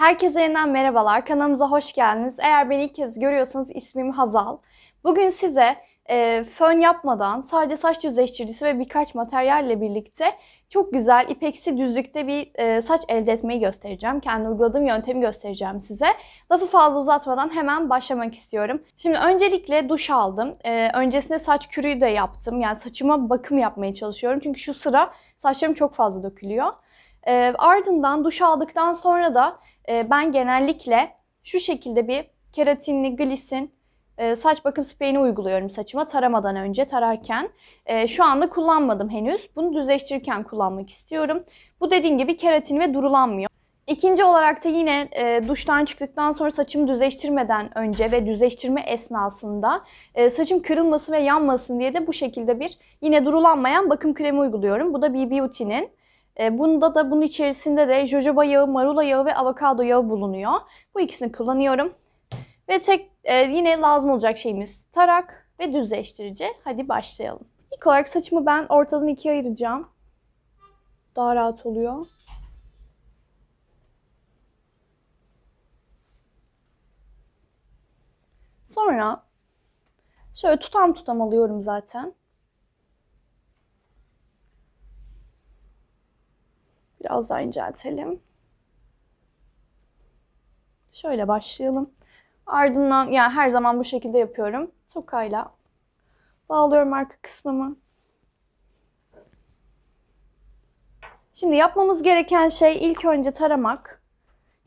Herkese yeniden merhabalar. Kanalımıza hoş geldiniz. Eğer beni ilk kez görüyorsanız ismim Hazal. Bugün size e, fön yapmadan sadece saç düzleştiricisi ve birkaç materyalle birlikte çok güzel ipeksi düzlükte bir e, saç elde etmeyi göstereceğim. Kendi uyguladığım yöntemi göstereceğim size. Lafı fazla uzatmadan hemen başlamak istiyorum. Şimdi öncelikle duş aldım. E, öncesinde saç kürüyü de yaptım. Yani saçıma bakım yapmaya çalışıyorum. Çünkü şu sıra saçlarım çok fazla dökülüyor. E, ardından duş aldıktan sonra da ben genellikle şu şekilde bir keratinli glisin e, saç bakım spreyini uyguluyorum saçıma taramadan önce tararken. E, şu anda kullanmadım henüz. Bunu düzleştirirken kullanmak istiyorum. Bu dediğim gibi keratin ve durulanmıyor. İkinci olarak da yine e, duştan çıktıktan sonra saçımı düzleştirmeden önce ve düzleştirme esnasında e, saçım kırılmasın ve yanmasın diye de bu şekilde bir yine durulanmayan bakım kremi uyguluyorum. Bu da BB Beauty'nin. E, bunda da bunun içerisinde de jojoba yağı, marula yağı ve avokado yağı bulunuyor. Bu ikisini kullanıyorum. Ve tek e, yine lazım olacak şeyimiz tarak ve düzleştirici. Hadi başlayalım. İlk olarak saçımı ben ortadan ikiye ayıracağım. Daha rahat oluyor. Sonra şöyle tutam tutam alıyorum zaten. Biraz daha inceltelim. Şöyle başlayalım. Ardından yani her zaman bu şekilde yapıyorum. Tokayla bağlıyorum arka kısmımı. Şimdi yapmamız gereken şey ilk önce taramak.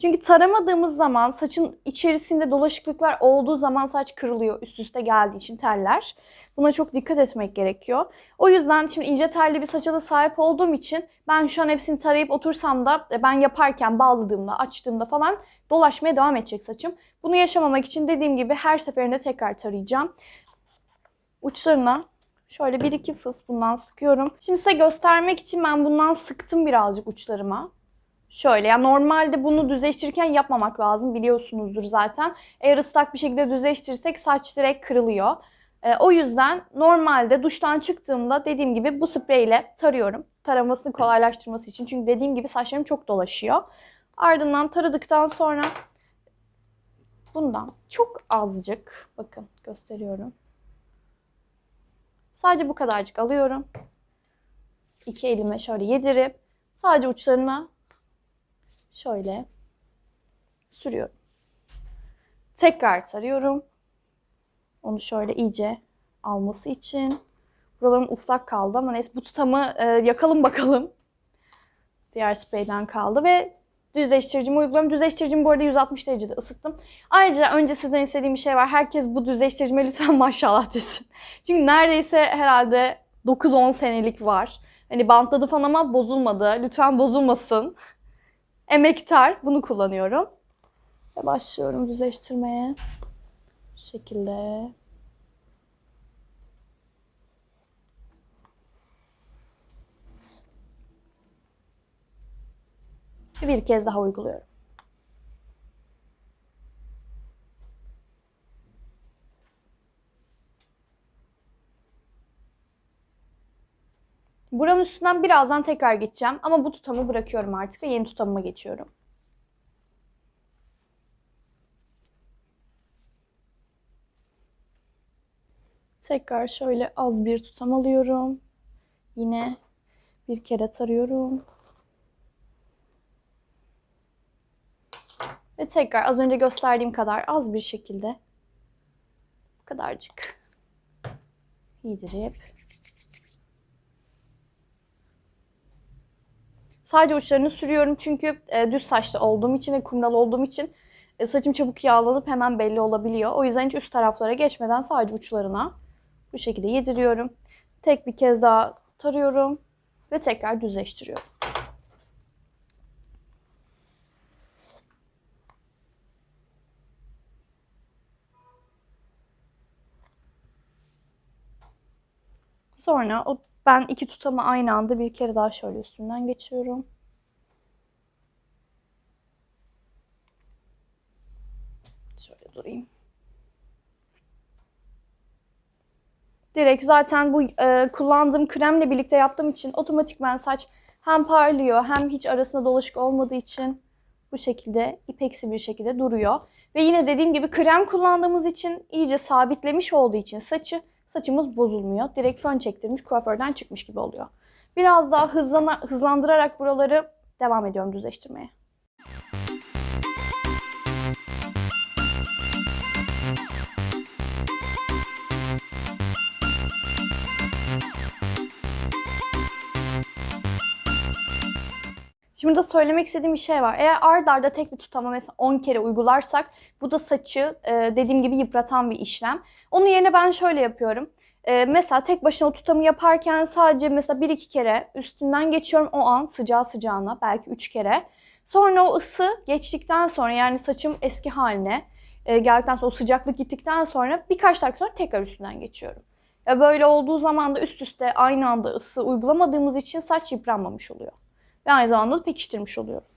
Çünkü taramadığımız zaman saçın içerisinde dolaşıklıklar olduğu zaman saç kırılıyor üst üste geldiği için terler. Buna çok dikkat etmek gerekiyor. O yüzden şimdi ince telli bir saça da sahip olduğum için ben şu an hepsini tarayıp otursam da e, ben yaparken bağladığımda, açtığımda falan dolaşmaya devam edecek saçım. Bunu yaşamamak için dediğim gibi her seferinde tekrar tarayacağım. Uçlarına şöyle bir iki fıs bundan sıkıyorum. Şimdi size göstermek için ben bundan sıktım birazcık uçlarıma. Şöyle ya normalde bunu düzleştirirken yapmamak lazım biliyorsunuzdur zaten. Eğer ıslak bir şekilde düzleştirirsek saç direkt kırılıyor. E, o yüzden normalde duştan çıktığımda dediğim gibi bu spreyle tarıyorum. Taramasını kolaylaştırması için. Çünkü dediğim gibi saçlarım çok dolaşıyor. Ardından taradıktan sonra bundan çok azıcık bakın gösteriyorum. Sadece bu kadarcık alıyorum. İki elime şöyle yedirip sadece uçlarına şöyle sürüyorum. Tekrar tarıyorum. Onu şöyle iyice alması için. Buralarım ıslak kaldı ama neyse bu tutamı e, yakalım bakalım. Diğer spreyden kaldı ve düzleştiricimi uyguluyorum. Düzleştiricimi bu arada 160 derecede ısıttım. Ayrıca önce sizden istediğim bir şey var. Herkes bu düzleştiricime lütfen maşallah desin. Çünkü neredeyse herhalde 9-10 senelik var. Hani bantladı falan ama bozulmadı. Lütfen bozulmasın. Emektar. Bunu kullanıyorum. Ve başlıyorum düzleştirmeye. Bu şekilde. Bir kez daha uyguluyorum. Buranın üstünden birazdan tekrar geçeceğim. Ama bu tutamı bırakıyorum artık ve yeni tutamıma geçiyorum. Tekrar şöyle az bir tutam alıyorum. Yine bir kere tarıyorum. Ve tekrar az önce gösterdiğim kadar az bir şekilde bu kadarcık yedirip Sadece uçlarını sürüyorum çünkü e, düz saçlı olduğum için ve kumral olduğum için e, saçım çabuk yağlanıp hemen belli olabiliyor. O yüzden hiç üst taraflara geçmeden sadece uçlarına bu şekilde yediriyorum. Tek bir kez daha tarıyorum ve tekrar düzleştiriyorum. Sonra o ben iki tutamı aynı anda bir kere daha şöyle üstünden geçiyorum. Şöyle durayım. Direkt zaten bu e, kullandığım kremle birlikte yaptığım için otomatikman saç hem parlıyor hem hiç arasında dolaşık olmadığı için bu şekilde ipeksi bir şekilde duruyor. Ve yine dediğim gibi krem kullandığımız için iyice sabitlemiş olduğu için saçı saçımız bozulmuyor. Direkt fön çektirmiş kuaförden çıkmış gibi oluyor. Biraz daha hızlana, hızlandırarak buraları devam ediyorum düzleştirmeye. Şimdi de söylemek istediğim bir şey var. Eğer ard arda tek bir tutama mesela 10 kere uygularsak bu da saçı e, dediğim gibi yıpratan bir işlem. Onun yerine ben şöyle yapıyorum. E, mesela tek başına o tutamı yaparken sadece mesela 1-2 kere üstünden geçiyorum o an sıcağı sıcağına belki 3 kere. Sonra o ısı geçtikten sonra yani saçım eski haline e, geldikten sonra o sıcaklık gittikten sonra birkaç dakika sonra tekrar üstünden geçiyorum. Ya böyle olduğu zaman da üst üste aynı anda ısı uygulamadığımız için saç yıpranmamış oluyor. Ve aynı zamanda da pekiştirmiş oluyorum.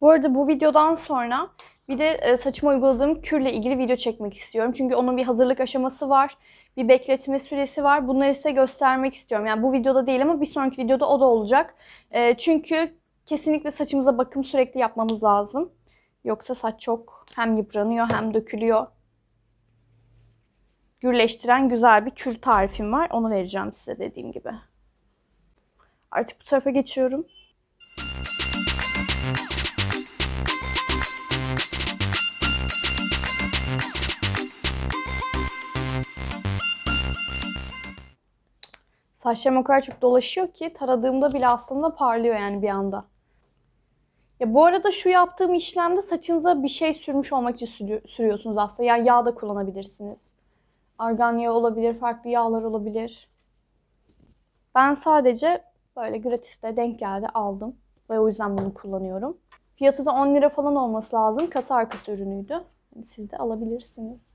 Bu arada bu videodan sonra bir de e, saçıma uyguladığım kürle ilgili video çekmek istiyorum. Çünkü onun bir hazırlık aşaması var. Bir bekletme süresi var. Bunları size göstermek istiyorum. Yani bu videoda değil ama bir sonraki videoda o da olacak. E, çünkü kesinlikle saçımıza bakım sürekli yapmamız lazım. Yoksa saç çok hem yıpranıyor hem dökülüyor. Gürleştiren güzel bir kür tarifim var. Onu vereceğim size dediğim gibi. Artık bu tarafa geçiyorum. Saçlarım o kadar çok dolaşıyor ki taradığımda bile aslında parlıyor yani bir anda. Ya bu arada şu yaptığım işlemde saçınıza bir şey sürmüş olmak için sürü- sürüyorsunuz aslında. Yani yağ da kullanabilirsiniz. Argan yağı olabilir, farklı yağlar olabilir. Ben sadece böyle gratis'te denk geldi aldım. Ve o yüzden bunu kullanıyorum. Fiyatı da 10 lira falan olması lazım. Kasa arkası ürünüydü. Siz de alabilirsiniz.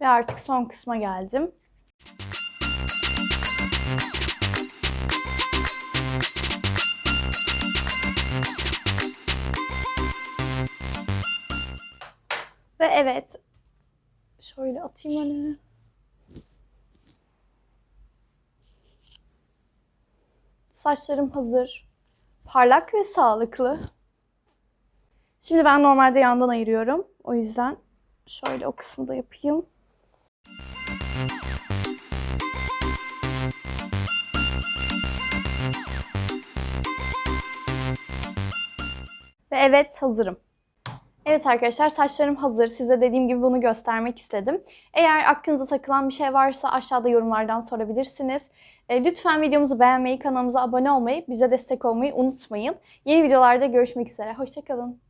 Ve artık son kısma geldim. Ve evet. Şöyle atayım öne. Saçlarım hazır. Parlak ve sağlıklı. Şimdi ben normalde yandan ayırıyorum. O yüzden şöyle o kısmı da yapayım. Ve evet hazırım. Evet arkadaşlar saçlarım hazır. Size dediğim gibi bunu göstermek istedim. Eğer aklınıza takılan bir şey varsa aşağıda yorumlardan sorabilirsiniz. E, lütfen videomuzu beğenmeyi, kanalımıza abone olmayı, bize destek olmayı unutmayın. Yeni videolarda görüşmek üzere. Hoşçakalın.